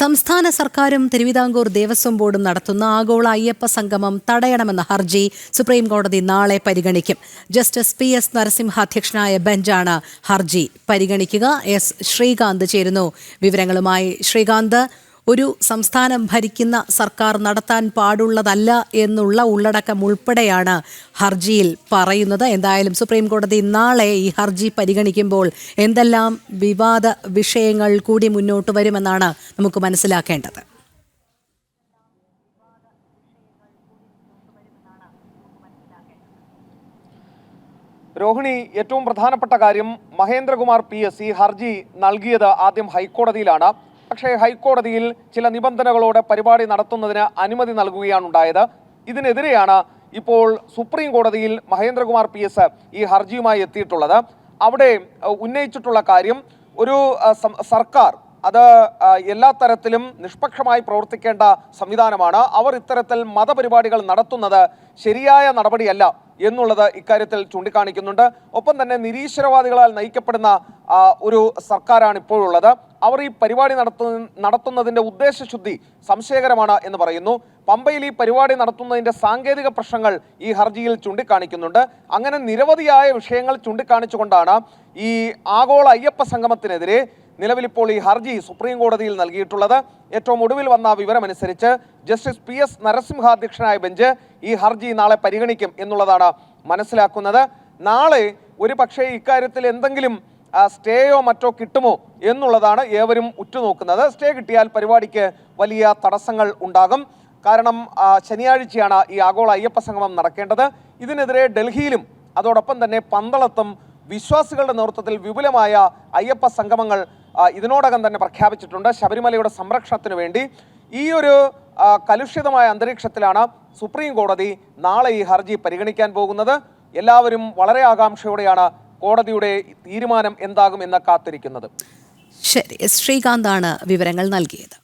സംസ്ഥാന സർക്കാരും തിരുവിതാംകൂർ ദേവസ്വം ബോർഡും നടത്തുന്ന ആഗോള അയ്യപ്പ സംഗമം തടയണമെന്ന ഹർജി സുപ്രീം കോടതി നാളെ പരിഗണിക്കും. ജസ്റ്റിസ് പി എസ് നരസിംഹ അധ്യക്ഷനായ ബെഞ്ചാണ് ഹർജി പരിഗണിക്കുക. എസ് ശ്രീകാന്ത് ചേരുന്നു. വിവരങ്ങളുമായി ശ്രീകാന്ത്. ഒരു സംസ്ഥാനം ഭരിക്കുന്ന സർക്കാർ നടത്താൻ പാടുള്ളതല്ല എന്നുള്ള ഉള്ളടക്കം ഉൾപ്പെടെയാണ് ഹർജിയിൽ പറയുന്നത്. എന്തായാലും സുപ്രീം കോടതി നാളെ ഈ ഹർജി പരിഗണിക്കുമ്പോൾ എന്തെല്ലാം വിവാദ വിഷയങ്ങൾ കൂടി മുന്നോട്ട് വരുമെന്നാണ് നമുക്ക് മനസ്സിലാക്കേണ്ടത്. രോഹിണി ഏറ്റവും പ്രധാനപ്പെട്ട കാര്യം മഹേന്ദ്രകുമാർ പി എസ് ഈ ഹർജി നൽകിയത് ആദ്യം ഹൈക്കോടതിയിലാണ്. പക്ഷേ ഹൈക്കോടതിയിൽ ചില നിബന്ധനകളോടെ പരിപാടി നടത്തുന്നതിന് അനുമതി നൽകുകയാണ് ഉണ്ടായത് ഇതിനെതിരെയാണ് ഇപ്പോൾ സുപ്രീം കോടതിയിൽ മഹേന്ദ്രകുമാർ പി എസ് ഈ ഹർജിയുമായി എത്തിയിട്ടുള്ളത്. അവിടെ ഉന്നയിച്ചിട്ടുള്ള കാര്യം ഒരു സർക്കാർ അത് എല്ലാ തരത്തിലും നിഷ്പക്ഷമായി പ്രവർത്തിക്കേണ്ട സംവിധാനമാണ്. അവർ ഇത്തരത്തിൽ മതപരിപാടികൾ നടത്തുന്നത് ശരിയായ നടപടിയല്ല എന്നുള്ളത് ഇക്കാര്യത്തിൽ ചൂണ്ടിക്കാണിക്കുന്നുണ്ട്. ഒപ്പം തന്നെ നിരീശ്വരവാദികളാൽ നയിക്കപ്പെടുന്ന ഒരു സർക്കാരാണ് ഇപ്പോഴുള്ളത്. അവർ ഈ പരിപാടി നടത്തു നടത്തുന്നതിന്റെ ഉദ്ദേശശുദ്ധി സംശയകരമാണ് എന്ന് പറയുന്നു. പമ്പയിൽ ഈ പരിപാടി നടത്തുന്നതിന്റെ സാങ്കേതിക പ്രശ്നങ്ങൾ ഈ ഹർജിയിൽ ചൂണ്ടിക്കാണിക്കുന്നുണ്ട്. അങ്ങനെ നിരവധിയായ വിഷയങ്ങൾ ചൂണ്ടിക്കാണിച്ചുകൊണ്ടാണ് ഈ ആഗോള അയ്യപ്പ സംഗമത്തിനെതിരെ നിലവിൽ ഇപ്പോൾ ഈ ഹർജി സുപ്രീം കോടതിയിൽ നൽകിയിട്ടുള്ളത്. ഏറ്റവും ഒടുവിൽ വന്ന വിവരമനുസരിച്ച് ജസ്റ്റിസ് പി എസ് നരസിംഹാധ്യക്ഷനായ ബെഞ്ച് ഈ ഹർജി നാളെ പരിഗണിക്കും എന്നുള്ളതാണ് മനസ്സിലാക്കുന്നത്. നാളെ ഒരു പക്ഷേ ഇക്കാര്യത്തിൽ എന്തെങ്കിലും സ്റ്റേയോ മറ്റോ കിട്ടുമോ എന്നുള്ളതാണ് ഏവരും ഉറ്റുനോക്കുന്നത്. സ്റ്റേ കിട്ടിയാൽ പരിപാടിക്ക് വലിയ തടസ്സങ്ങൾ ഉണ്ടാകും. കാരണം ശനിയാഴ്ചയാണ് ഈ ആഗോള അയ്യപ്പ സംഗമം നടക്കേണ്ടത്. ഇതിനെതിരെ ഡൽഹിയിലും അതോടൊപ്പം തന്നെ പന്തളത്തും വിശ്വാസികളുടെ നേതൃത്വത്തിൽ വിപുലമായ അയ്യപ്പ സംഗമങ്ങൾ ഇതിനോടകം തന്നെ പ്രഖ്യാപിച്ചിട്ടുണ്ട് ശബരിമലയുടെ സംരക്ഷണത്തിന് വേണ്ടി. ഈ ഒരു കലുഷിതമായ അന്തരീക്ഷത്തിലാണ് സുപ്രീം കോടതി നാളെ ഈ ഹർജി പരിഗണിക്കാൻ പോകുന്നത്. എല്ലാവരും വളരെ ആകാംക്ഷയോടെയാണ് കോടതിയുടെ തീരുമാനം എന്താകും എന്ന് കാത്തിരിക്കുന്നത്. ശരി ശ്രീകാന്താണ് വിവരങ്ങൾ നൽകിയത്.